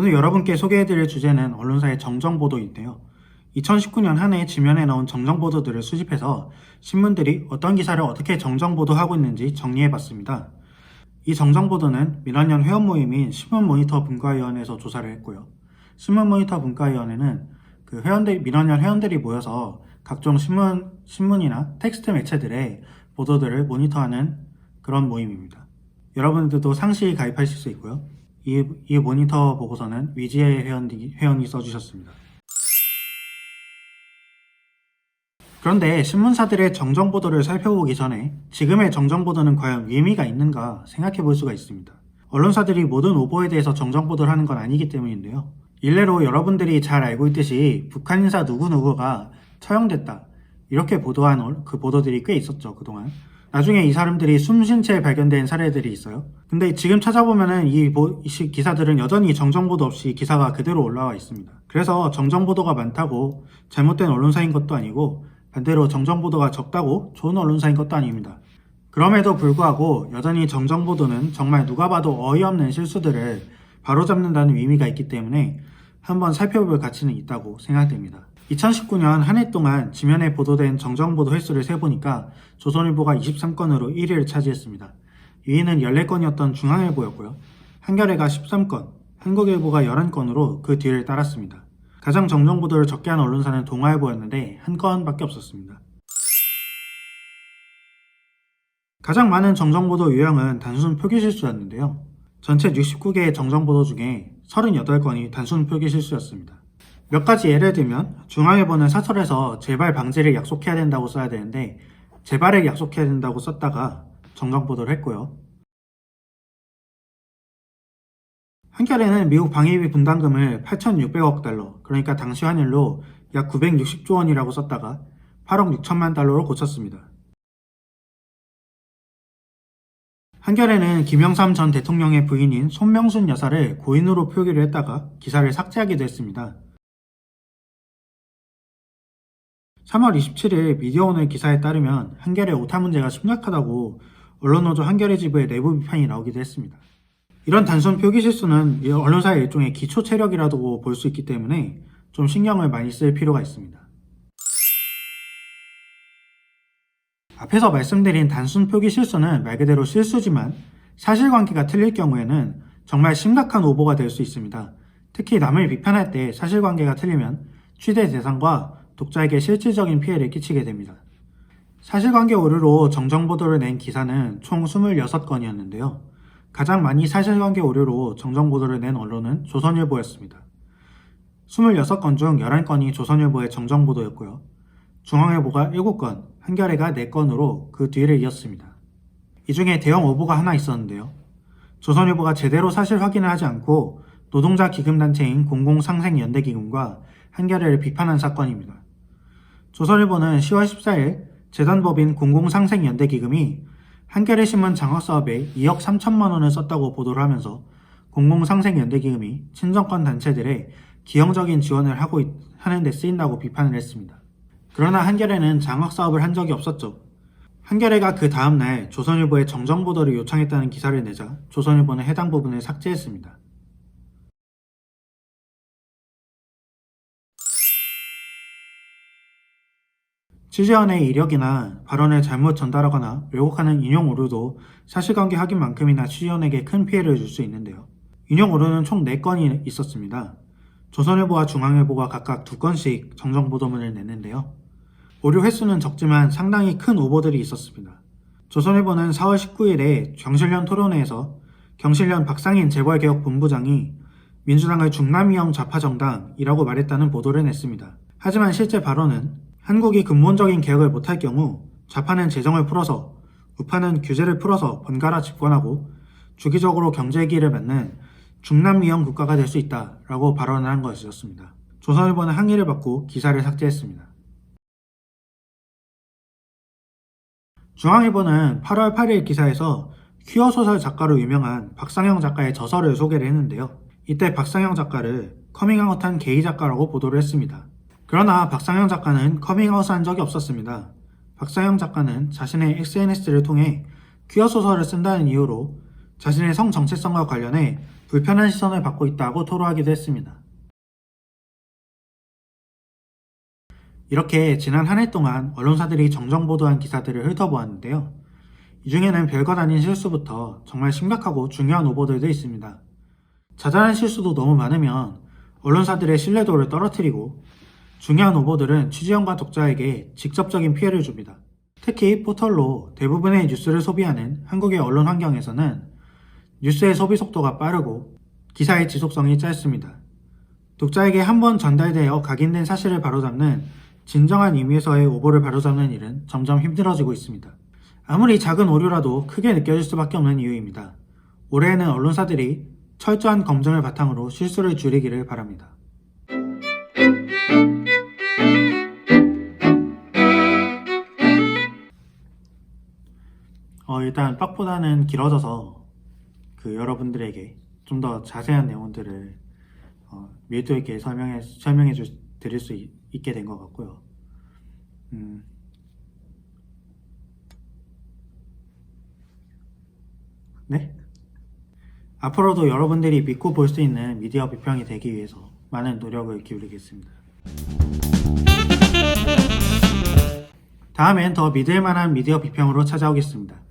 오늘 여러분께 소개해드릴 주제는 언론사의 정정보도인데요. 2019년 한 해 지면에 나온 정정보도들을 수집해서 신문들이 어떤 기사를 어떻게 정정보도하고 있는지 정리해봤습니다. 이 정정보도는 민원연 회원 모임인 신문모니터 분과위원회에서 조사를 했고요. 신문모니터 분과위원회는 그 회원들, 민원연 회원들이 모여서 각종 신문, 신문이나 텍스트 매체들의 보도들을 모니터하는 그런 모임입니다. 여러분들도 상시 가입하실 수 있고요. 이, 이 모니터 보고서는 위지의 회원이, 회원이 써주셨습니다. 그런데 신문사들의 정정보도를 살펴보기 전에 지금의 정정보도는 과연 의미가 있는가 생각해 볼 수가 있습니다. 언론사들이 모든 오보에 대해서 정정보도를 하는 건 아니기 때문인데요. 일례로 여러분들이 잘 알고 있듯이 북한 인사 누구누구가 처형됐다. 이렇게 보도한 얼- 그 보도들이 꽤 있었죠, 그동안. 나중에 이 사람들이 숨쉰 채 발견된 사례들이 있어요. 근데 지금 찾아보면은 이, 기사들은 여전히 정정보도 없이 기사가 그대로 올라와 있습니다. 그래서 정정보도가 많다고 잘못된 언론사인 것도 아니고 반대로 정정보도가 적다고 좋은 언론사인 것도 아닙니다. 그럼에도 불구하고 여전히 정정보도는 정말 누가 봐도 어이없는 실수들을 바로잡는다는 의미가 있기 때문에 한번 살펴볼 가치는 있다고 생각됩니다. 2019년 한 해 동안 지면에 보도된 정정보도 횟수를 세보니까 조선일보가 23건으로 1위를 차지했습니다. 2위는 14건이었던 중앙일보였고요. 한겨레가 13건, 한국일보가 11건으로 그 뒤를 따랐습니다. 가장 정정보도를 적게 한 언론사는 동아일보였는데 한 건밖에 없었습니다. 가장 많은 정정보도 유형은 단순 표기 실수였는데요. 전체 69개의 정정보도 중에 38건이 단순 표기 실수였습니다. 몇 가지 예를 들면 중앙일보는 사설에서 재발 방지를 약속해야 된다고 써야 되는데 재발을 약속해야 된다고 썼다가 정정보도를 했고요. 한겨레는 미국 방위비 분담금을 8,600억 달러, 그러니까 당시 환율로 약 960조 원이라고 썼다가 8억 6천만 달러로 고쳤습니다. 한겨레는 김영삼 전 대통령의 부인인 손명순 여사를 고인으로 표기를 했다가 기사를 삭제하기도 했습니다. 3월 27일 미디어오늘 기사에 따르면 한겨레 오타 문제가 심각하다고 언론노조 한겨레 지부의 내부 비판이 나오기도 했습니다. 이런 단순 표기 실수는 이 언론사의 일종의 기초 체력이라고 볼 수 있기 때문에 좀 신경을 많이 쓸 필요가 있습니다. 앞에서 말씀드린 단순 표기 실수는 말 그대로 실수지만 사실관계가 틀릴 경우에는 정말 심각한 오보가 될 수 있습니다. 특히 남을 비판할 때 사실관계가 틀리면 취재 대상과 독자에게 실질적인 피해를 끼치게 됩니다. 사실관계 오류로 정정보도를 낸 기사는 총 26건이었는데요. 가장 많이 사실관계 오류로 정정보도를 낸 언론은 조선일보였습니다. 26건 중 11건이 조선일보의 정정보도였고요. 중앙일보가 7건, 한겨레가 4건으로 그 뒤를 이었습니다. 이 중에 대형 오보가 하나 있었는데요. 조선일보가 제대로 사실 확인을 하지 않고 노동자 기금단체인 공공상생연대기금과 한겨레를 비판한 사건입니다. 조선일보는 10월 14일 재단법인 공공상생연대기금이 한겨레 신문 장학 사업에 2억 3천만 원을 썼다고 보도를 하면서 공공상생연대기금이 친정권 단체들의 기형적인 지원을 하고 있- 하는 데 쓰인다고 비판을 했습니다. 그러나 한겨레는 장학 사업을 한 적이 없었죠. 한겨레가 그 다음날 조선일보에 정정보도를 요청했다는 기사를 내자 조선일보는 해당 부분을 삭제했습니다. 취재원의 이력이나 발언을 잘못 전달하거나 왜곡하는 인용 오류도 사실관계 확인만큼이나 취재원에게 큰 피해를 줄 수 있는데요. 인용 오류는 총 4건이 있었습니다. 조선일보와 중앙일보가 각각 2건씩 정정 보도문을 냈는데요. 오류 횟수는 적지만 상당히 큰 오보들이 있었습니다. 조선일보는 4월 19일에 경실련 토론회에서 경실련 박상인 재벌개혁본부장이 민주당을 중남이형 좌파정당이라고 말했다는 보도를 냈습니다. 하지만 실제 발언은 한국이 근본적인 개혁을 못할 경우 좌파는 재정을 풀어서 우파는 규제를 풀어서 번갈아 집권하고 주기적으로 경제기를 맞는 중남미형 국가가 될 수 있다라고 발언을 한 것이었습니다. 조선일보는 항의를 받고 기사를 삭제했습니다. 중앙일보는 8월 8일 기사에서 퀴어 소설 작가로 유명한 박상영 작가의 저서를 소개를 했는데요. 이때 박상영 작가를 커밍아웃한 게이 작가라고 보도를 했습니다. 그러나 박상영 작가는 커밍아웃을 한 적이 없었습니다. 박상영 작가는 자신의 SNS를 통해 퀴어 소설을 쓴다는 이유로 자신의 성 정체성과 관련해 불편한 시선을 받고 있다고 토로하기도 했습니다. 이렇게 지난 한 해 동안 언론사들이 정정 보도한 기사들을 훑어보았는데요. 이 중에는 별것 아닌 실수부터 정말 심각하고 중요한 오보들도 있습니다. 자잘한 실수도 너무 많으면 언론사들의 신뢰도를 떨어뜨리고 중요한 오보들은 취재원과 독자에게 직접적인 피해를 줍니다. 특히 포털로 대부분의 뉴스를 소비하는 한국의 언론 환경에서는 뉴스의 소비 속도가 빠르고 기사의 지속성이 짧습니다. 독자에게 한 번 전달되어 각인된 사실을 바로잡는 진정한 의미에서의 오보를 바로잡는 일은 점점 힘들어지고 있습니다. 아무리 작은 오류라도 크게 느껴질 수밖에 없는 이유입니다. 올해에는 언론사들이 철저한 검증을 바탕으로 실수를 줄이기를 바랍니다. 일단 빡보다는 길어져서 그 여러분들에게 좀 더 자세한 내용들을 어, 밀도 있게 설명해 설명해 주, 드릴 수 있, 있게 된 것 같고요. 음. 네? 앞으로도 여러분들이 믿고 볼 수 있는 미디어 비평이 되기 위해서 많은 노력을 기울이겠습니다. 다음엔 더 믿을 만한 미디어 비평으로 찾아오겠습니다.